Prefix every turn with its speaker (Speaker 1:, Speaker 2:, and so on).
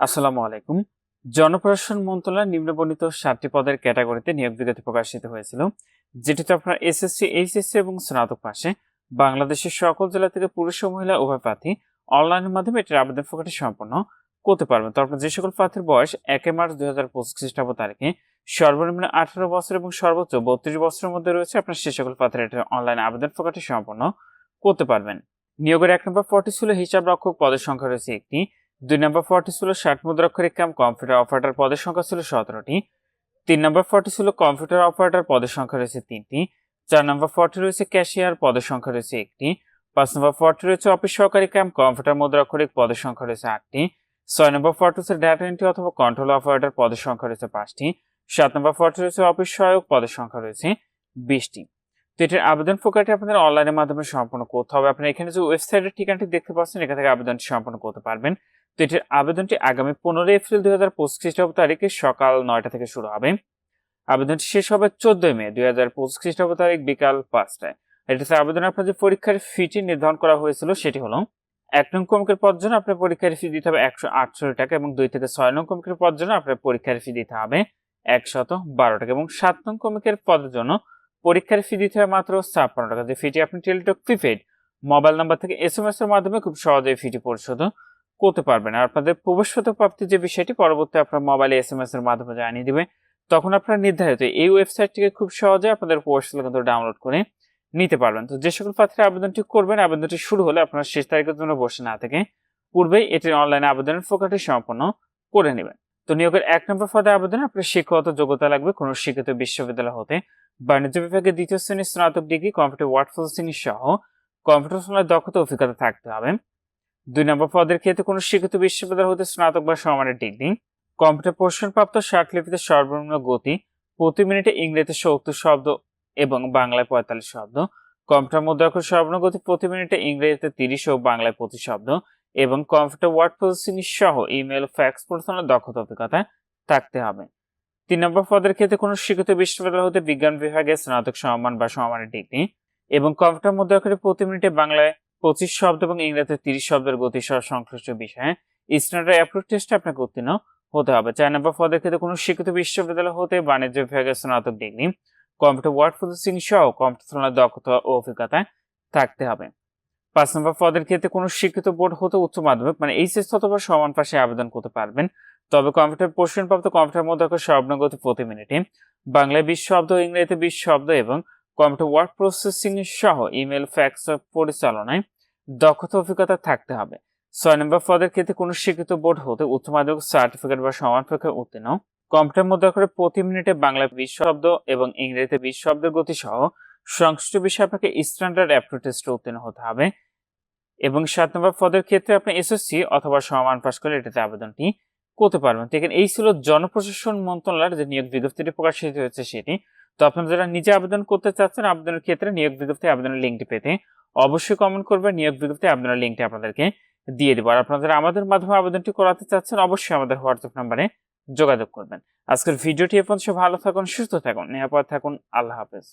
Speaker 1: আসসালামু আলাইকুম। জনপ্রশাসন মন্ত্রণালয় নিম্নবর্ণিত সাতটি পদের ক্যাটাগরিতে নিয়োগ বিজ্ঞপ্তি প্রকাশিত হয়েছিল, যেটিতে আপনার এসএসসি, এইচএসসি এবং স্নাতক পাশে বাংলাদেশের সকল জেলা থেকে পুরুষ ও মহিলা উভয় প্রার্থী অনলাইনের মাধ্যমে এটির আবেদন প্রকাশটি সম্পন্ন করতে পারবেন। তো আপনার যে সকল প্রার্থীর বয়স একে মার্চ দুই হাজার পঁচিশ খ্রিস্টাব্দ তারিখে, সর্বনিম্ন আঠারো বছর এবং সর্বোচ্চ বত্রিশ বছরের মধ্যে রয়েছে, আপনার সে সকল প্রার্থীর এটির অনলাইন আবেদন প্রকাশটি সম্পন্ন করতে পারবেন। নিয়োগের এক নম্বর পদটি ছিল হিসাব রক্ষক পদের সংখ্যা রয়েছে একটি। দুই নম্বর ফর্টি ছিল ষাট মুদ্রাক্ষরিক কাম কম্পিউটার অপারেটর পদের সংখ্যা ছিল সতেরোটি। তিন নম্বর ফর্টি ছিল কম্পিউটার অপারেটর পদের সংখ্যা রয়েছে তিনটি। চার নম্বর ফর্টি রয়েছে ক্যাশিয়ার, পদের সংখ্যা রয়েছে একটি। পাঁচ নম্বর ফর্টি রয়েছে অফিস সহকারী ক্যাম্প কম্পিউটার মুদ্রাক্ষরিক পদের সংখ্যা রয়েছে আটটি। ছয় নম্বর ফর্টি হচ্ছে ডেটা এন্ট্রি অথবা কন্ট্রোল অপারেটর পদের সংখ্যা রয়েছে পাঁচটি। সাত নম্বর ফর্টি রয়েছে অফিস সহায়ক পদের সংখ্যা রয়েছে বিশটি। তো এটির আবেদন প্রক্রিয়াটি আপনাদের অনলাইনের মাধ্যমে সম্পন্ন করতে হবে। আপনি এখানে যে ওয়েবসাইটের ঠিকানাটি দেখতে পাচ্ছেন, এখান থেকে আবেদনটি সম্পন্ন করতে পারবেন। তো এটির আবেদনটি আগামী পনেরোই এপ্রিল দুই হাজার পঁচিশ খ্রিস্টাব্দ তারিখে সকাল নয়টা থেকে শুরু হবে। আবেদনটি শেষ হবে চোদ্দই মে দুই হাজার পঁচিশ খ্রিস্টাব্দ তারিখ বিকাল পাঁচটায়। এটিতে আবেদন আপনার যে পরীক্ষার ফিটি নির্ধারণ করা হয়েছিল সেটি হলো, এক নং কমিকের পদ জন্য আপনার পরীক্ষার ফি দিতে হবে একশো আটষট্টি টাকা এবং দুই থেকে ছয় নং কমিকের পদ জন্য আপনার পরীক্ষার ফি দিতে হবে একশত বারো টাকা এবং সাত নং কমিকের পদের জন্য পরীক্ষার ফি দিতে হবে মাত্র ছাপ্পান্ন টাকা। যে ফিটি আপনি টেলিটক প্রিপেড মোবাইল নাম্বার থেকে এস এম এস এর মাধ্যমে খুব সহজেই ফিটি পরিশোধ করতে পারবেন। আর আপনাদের প্রবেশপত্র প্রাপ্তির যে বিষয়টি, পরবর্তী আপনার মোবাইলে এস এম এস এর মাধ্যমে জানিয়ে দিবে, তখন আপনারা নির্ধারিত এই ওয়েবসাইটটিকে খুব সহজে আপনাদের প্রবেশপত্র কিন্তু ডাউনলোড করে নিতে পারবেন। তো যে সকল প্রার্থীরা আবেদনটি করবেন, আবেদনটি শুরু হলে আপনার শেষ তারিখের জন্য বসে না থেকে পূর্বেই এটির অনলাইনে আবেদনের প্রক্রিয়াটি সম্পন্ন করে নেবেন। তো নিয়োগের এক নম্বর পদে আবেদনে আপনার শিক্ষাগত যোগ্যতা লাগবে কোনো শিক্ষিত বিশ্ববিদ্যালয় হতে। বাণিজ্য বিভাগে দ্বিতীয় শ্রেণির স্নাতক ডিগ্রি, কম্পিউটার ওয়ার্ড প্রসেসিং সহ কম্পিউটার চালানোর দক্ষতা অভিজ্ঞতা থাকতে হবে। দুই নম্বর পদের ক্ষেত্রে কোনো শিক্ষিত বিশ্ববিদ্যালয় হতে স্নাতক বা সমানের ডিগ্রি, কম্পিউটার প্রশিক্ষণপ্রাপ্ত লিপিতে সর্বনিম্ন গতি, প্রতি মিনিটে ইংরেজিতে সত্তর শব্দ এবং বাংলায় পঁয়তাল্লিশ শব্দ, কম্পিউটার মুদ্রাক্ষর সর্বনিম্ন গতি প্রতি মিনিটে ইংরেজিতে তিরিশ ও বাংলায় পঁচিশ শব্দ এবং কম্পিউটার ওয়ার্ড প্রসেসিং সহ ইমেল, ফ্যাক্স পরিচালনার দক্ষতা অভিজ্ঞতা থাকতে হবে। তিন নম্বর পদের ক্ষেত্রে কোনো শিক্ষিত বিশ্ববিদ্যালয় হতে বিজ্ঞান বিভাগে স্নাতক সম্মান বা সমানের ডিগ্রি এবং কম্পিউটার মুদ্রাক্ষরে প্রতি মিনিটে বাংলায় পঁচিশ শব্দ এবং ইংরেজিতে তিরিশ শব্দের গতি সহ সংশ্লিষ্ট বিষয়ে স্ট্যান্ডার্ড অ্যাপ্রোচ টেস্টে আপনাকে উত্তীর্ণ হতে হবে। চার নম্বর পদের ক্ষেত্রে কোনো শিক্ষিত বিশ্ববিদ্যালয় হতে বাণিজ্য বিভাগে স্নাতক ডিগ্রি, কম্পিউটার ওয়ার্ড প্রসেসিং সহ কম্পিউটার দক্ষতা ও অভিজ্ঞতা থাকতে হবে। পাঁচ নম্বর পদের ক্ষেত্রে কোনো শিক্ষিত বোর্ড হতে উচ্চ মাধ্যমিক মানে এইচএস অথবা সমান পাশে আবেদন করতে পারবেন। তবে কম্পিউটার প্রশিক্ষণপ্রাপ্ত কম্পিউটার মধ্যে স্বপ্নগতি প্রতি মিনিটে বাংলায় বিশ শব্দ, ইংরেজিতে বিশ শব্দ এবং কম্পিউটার ওয়ার্ড প্রসেসিং সহ ইমেল, ফ্যাক্স পরিচালনায় দক্ষতা অভিজ্ঞতা থাকতে হবে। ছয় নম্বর পদের ক্ষেত্রে কোনো শিক্ষিত বোর্ড হতে উচ্চ মাধ্যমিক সার্টিফিকেট বা সমান পরীক্ষায় উত্তীর্ণ। কম্পিউটার মধ্যে করে প্রতি মিনিটে বাংলা বিশ শব্দ এবং ইংরেজিতে বিশ শব্দের গতি সহ সংশ্লিষ্ট বিষয়ে আপনাকে স্ট্যান্ডার্ড অ্যাপ্টিটিউড টেস্টে উত্তীর্ণ হতে হবে। এবং সাত নম্বর পদের ক্ষেত্রে আপনি এসএসসি অথবা সমান পাশ করে এটাতে আবেদনটি করতে পারবেন। এই ছিল জনপ্রশাসন মন্ত্রণালয়ের যে নিয়োগ বিজ্ঞপ্তিটি প্রকাশিত হয়েছে সেটি। তো আপনারা যারা নিজে আবেদন করতে চাচ্ছেন, আবেদনের ক্ষেত্রে নিয়োগ বিজ্ঞপ্তি আবেদনের লিঙ্কটি পেতে অবশ্যই কমেন্ট করবেন। নিয়োগ বিজ্ঞপ্তি আবেদনের লিঙ্কটি আপনাদেরকে দিয়ে দেবো। আর আপনারা যারা আমাদের মাধ্যমে আবেদনটি করাতে চাচ্ছেন, অবশ্যই আমাদের হোয়াটসঅ্যাপ নাম্বারে যোগাযোগ করবেন। আজকের ভিডিওটি এ পর্যন্ত ভালো থাকুন, সুস্থ থাকুন, নিরাপদ থাকুন, আল্লাহ হাফেজ।